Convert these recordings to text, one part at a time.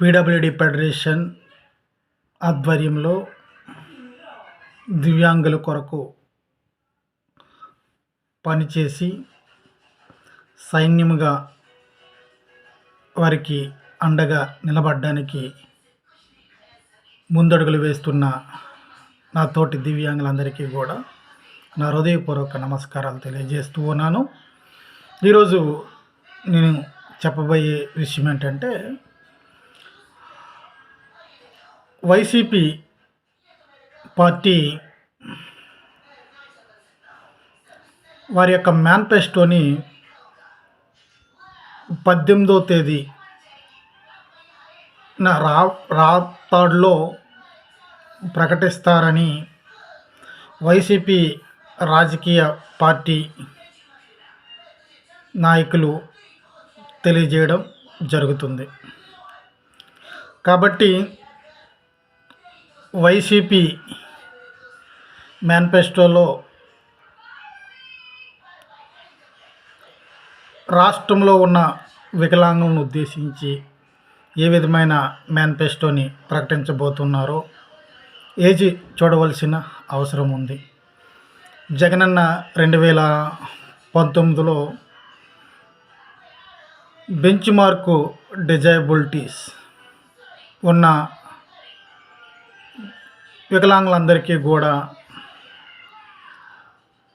PWD federation ఆధ్వర్యంలో దివ్యాంగుల కొరకు పనిచేసి సైన్యముగా వారికి అండగా నిలబడడానికి ముందడుగులు వేస్తున్న నా తోటి దివ్యాంగులందరికీ కూడా నా హృదయపూర్వక నమస్కారాలు తెలియజేస్తూ ఉన్నాను. ఈరోజు నేను చెప్పబోయే విషయం ఏంటంటే వైసీపీ పార్టీ వారి యొక్క మేనిఫెస్టోని పద్దెనిమిదో తేదీ నా రా రాతాడులో ప్రకటిస్తారని వైసీపీ రాజకీయ పార్టీ నాయకులు తెలియజేయడం జరుగుతుంది. కాబట్టి వైసీపీ మేనిఫెస్టోలో రాష్ట్రంలో ఉన్న వికలాంగులను ఉద్దేశించి ఏ విధమైన మేనిఫెస్టోని ప్రకటించబోతున్నారో ఏజీ చూడవలసిన అవసరం ఉంది. జగనన్న రెండు వేల పంతొమ్మిదిలో బెంచ్ మార్కు డిజైబిలిటీస్ ఉన్న వికలాంగులందరికీ కూడా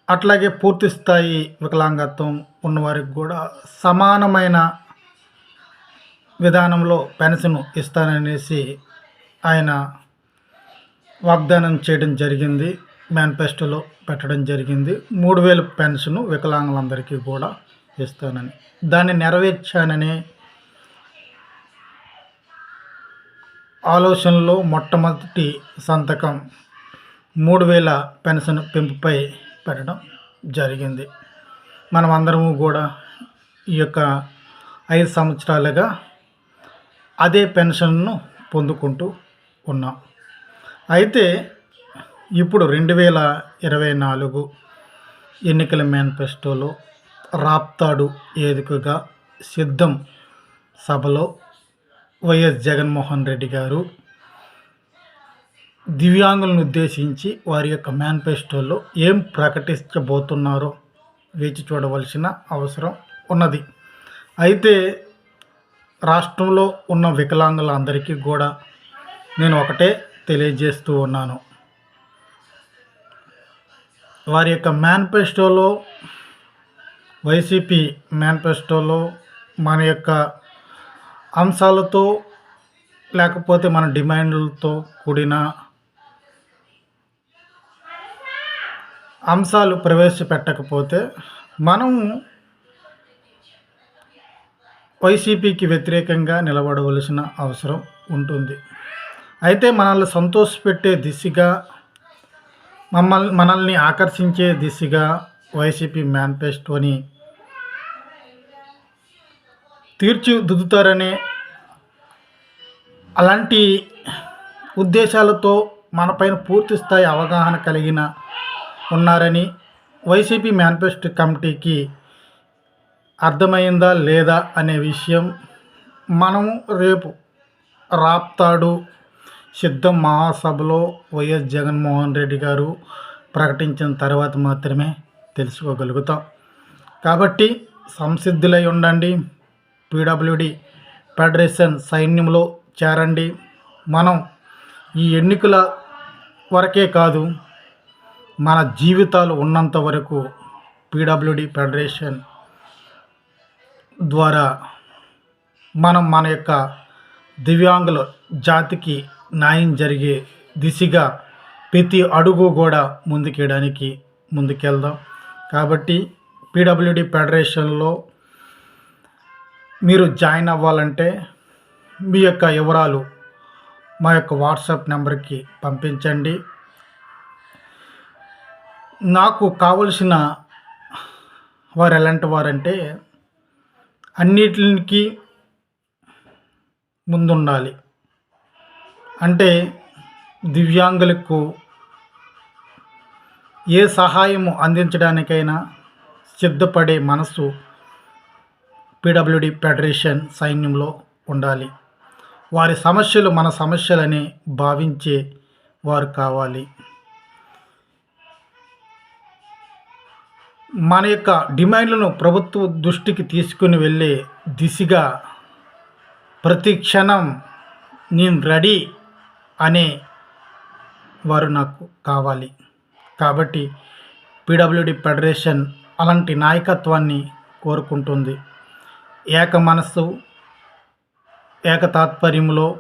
అట్లాగే పూర్తి స్థాయి వికలాంగత్వం ఉన్నవారికి కూడా సమానమైన విధానంలో పెన్షన్ ఇస్తాననేసి ఆయన వాగ్దానం చేయడం జరిగింది మేనిఫెస్టోలో పెట్టడం జరిగింది. మూడు వేలు పెన్షన్ వికలాంగులందరికీ కూడా ఇస్తానని. దాన్ని నెరవేర్చాననే ఆలోచనలో మొట్టమొదటి సంతకం మూడు వేల పెన్షన్ పెంపుపై పెట్టడం జరిగింది. మనం అందరము కూడా ఈ యొక్క ఐదు సంవత్సరాలుగా అదే పెన్షన్ను పొందుకుంటూ ఉన్నాం. అయితే ఇప్పుడు రెండు వేల ఇరవై నాలుగు ఎన్నికల మేనిఫెస్టోలో రాప్తాడు ఏదుకగా సిద్ధం సభలో వైఎస్ జగన్మోహన్ రెడ్డి గారు దివ్యాంగులను ఉద్దేశించి వారి యొక్క మేనిఫెస్టోలో ఏం ప్రకటించబోతున్నారో వేచి చూడవలసిన అవసరం ఉన్నది. అయితే రాష్ట్రంలో ఉన్న వికలాంగులందరికీ కూడా నేను ఒకటే తెలియజేస్తూ ఉన్నాను. వారి యొక్క మేనిఫెస్టోలో వైసీపీ మేనిఫెస్టోలో మన యొక్క అంశాలతో లేకపోతే మన డిమాండ్లతో కూడిన అంశాలు ప్రవేశపెట్టకపోతే మనం వైసీపీకి వ్యతిరేకంగా నిలబడవలసిన అవసరం ఉంటుంది. అయితే మనల్ని సంతోషపెట్టే దిశగా మమ్మల్ని మనల్ని ఆకర్షించే దిశగా వైసీపీ మేనిఫెస్టోని తీర్చిదిద్దుతారనే అలాంటి ఉద్దేశాలతో మనపైన పూర్తి స్థాయి అవగాహన కలిగిన ఉన్నారని వైసీపీ మేనిఫెస్టో కమిటీకి అర్థమైందా లేదా అనే విషయం మనము రేపు రాప్తాడు సిద్ధం మహాసభలో వైఎస్ జగన్మోహన్ రెడ్డి గారు ప్రకటించిన తర్వాత మాత్రమే తెలుసుకోగలుగుతాం. కాబట్టి సంసిద్ధులై ఉండండి. పీడబ్ల్యూడి ఫెడరేషన్ సైన్యంలో చేరండి. మనం ఈ ఎన్నికల వరకే కాదు మన జీవితాలు ఉన్నంత వరకు పీడబ్ల్యూడి ఫెడరేషన్ ద్వారా మనం మన యొక్క దివ్యాంగుల జాతికి న్యాయం జరిగే దిశగా ప్రతి అడుగు కూడా ముందుకేయడానికి ముందుకెళ్దాం. కాబట్టి పీడబ్ల్యూడి ఫెడరేషన్లో మీరు జాయిన్ అవ్వాలంటే మీ యొక్క వివరాలు మా యొక్క వాట్సాప్ నెంబర్కి పంపించండి. నాకు కావలసిన వారు ఎలాంటి వారంటే అన్నిటికి ముందుండాలి. అంటే దివ్యాంగులకు ఏ సహాయము అందించడానికైనా సిద్ధపడే మనసు పీడబ్ల్యూడి ఫెడరేషన్ సైన్యంలో ఉండాలి. వారి సమస్యలు మన సమస్యలని భావించే వారు కావాలి. మన యొక్క డిమాండ్లను ప్రభుత్వ దృష్టికి తీసుకుని వెళ్ళే దిశగా ప్రతి క్షణం నేను రెడీ అనే వారు నాకు కావాలి. కాబట్టి పీడబ్ల్యూడి ఫెడరేషన్ అలాంటి నాయకత్వాన్ని కోరుకుంటుంది. ఏక మనస్సు ఏక తాత్పర్యంలో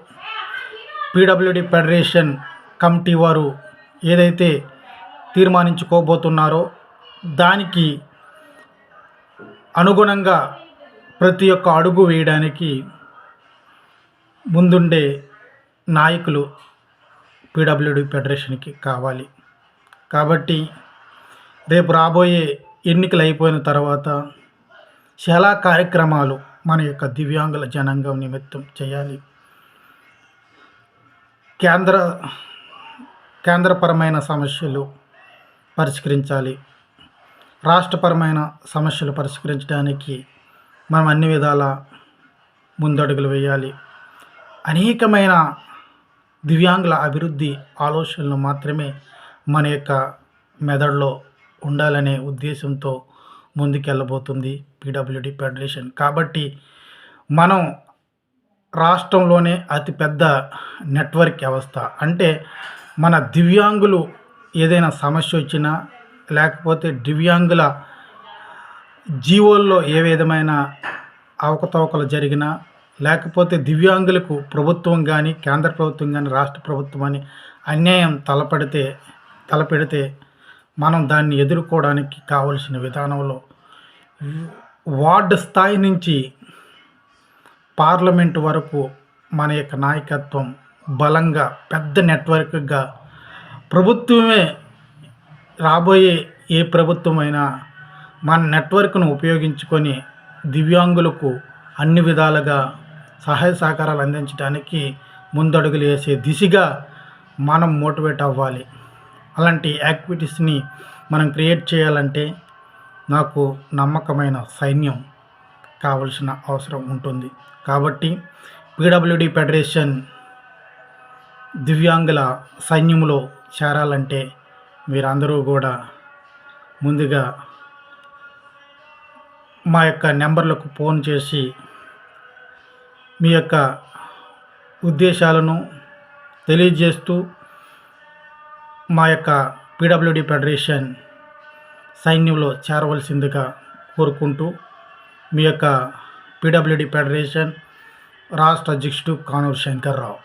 పీడబ్ల్యూడి ఫెడరేషన్ కమిటీ వారు ఏదైతే తీర్మానించుకోబోతున్నారో దానికి అనుగుణంగా ప్రతి ఒక్క అడుగు వేయడానికి ముందుండే నాయకులు పీడబ్ల్యూడి ఫెడరేషన్కి కావాలి. కాబట్టి రేపు రాబోయే ఎన్నికలు అయిపోయిన తర్వాత చాలా కార్యక్రమాలు మన యొక్క దివ్యాంగుల జనాంగం నిమిత్తం చేయాలి. కేంద్ర కేంద్రపరమైన సమస్యలు పరిష్కరించాలి. రాష్ట్రపరమైన సమస్యలు పరిష్కరించడానికి మనం అన్ని విధాల ముందడుగులు వేయాలి. అనేకమైన దివ్యాంగుల అభివృద్ధి ఆలోచనలు మాత్రమే మన యొక్క మెదడులో ఉండాలనే ఉద్దేశంతో ముందుకెళ్ళబోతుంది పీడబ్ల్యూడి ఫెడరేషన్. కాబట్టి మనం రాష్ట్రంలోనే అతిపెద్ద నెట్వర్క్ వ్యవస్థ. అంటే మన దివ్యాంగులు ఏదైనా సమస్య వచ్చినా లేకపోతే దివ్యాంగుల జీవోల్లో ఏ విధమైన అవకతవకలు జరిగినా లేకపోతే దివ్యాంగులకు ప్రభుత్వం కానీ కేంద్ర ప్రభుత్వం కానీ రాష్ట్ర ప్రభుత్వం అని అన్యాయం తలపడితే తలపెడితే మనం దాన్ని ఎదుర్కోవడానికి కావలసిన విధానంలో వార్డు స్థాయి నుంచి పార్లమెంటు వరకు మన యొక్క నాయకత్వం బలంగా పెద్ద నెట్వర్క్గా ప్రభుత్వమే రాబోయే ఏ ప్రభుత్వమైనా మన నెట్వర్క్ను ఉపయోగించుకొని దివ్యాంగులకు అన్ని విధాలుగా సహాయ సహకారాలు అందించడానికి ముందడుగులు వేసే దిశగా మనం మోటివేట్ అవ్వాలి. అలాంటి యాక్టివిటీస్ని మనం క్రియేట్ చేయాలంటే నాకు నమ్మకమైన సైన్యం కావలసిన అవసరం ఉంటుంది. కాబట్టి పీడబ్ల్యూడి ఫెడరేషన్ దివ్యాంగుల సైన్యంలో చేరాలంటే మీరందరూ కూడా ముందుగా మా యొక్క నెంబర్లకు ఫోన్ చేసి మీ యొక్క ఉద్దేశాలను తెలియజేస్తూ మా యొక్క పీడబ్ల్యూడి ఫెడరేషన్ సైన్యంలో చేరవలసిందిగా కోరుకుంటూ మీ యొక్క పీడబ్ల్యూడి ఫెడరేషన్ రాష్ట్ర అధ్యక్షుడు కానూరు శంకర్రావు.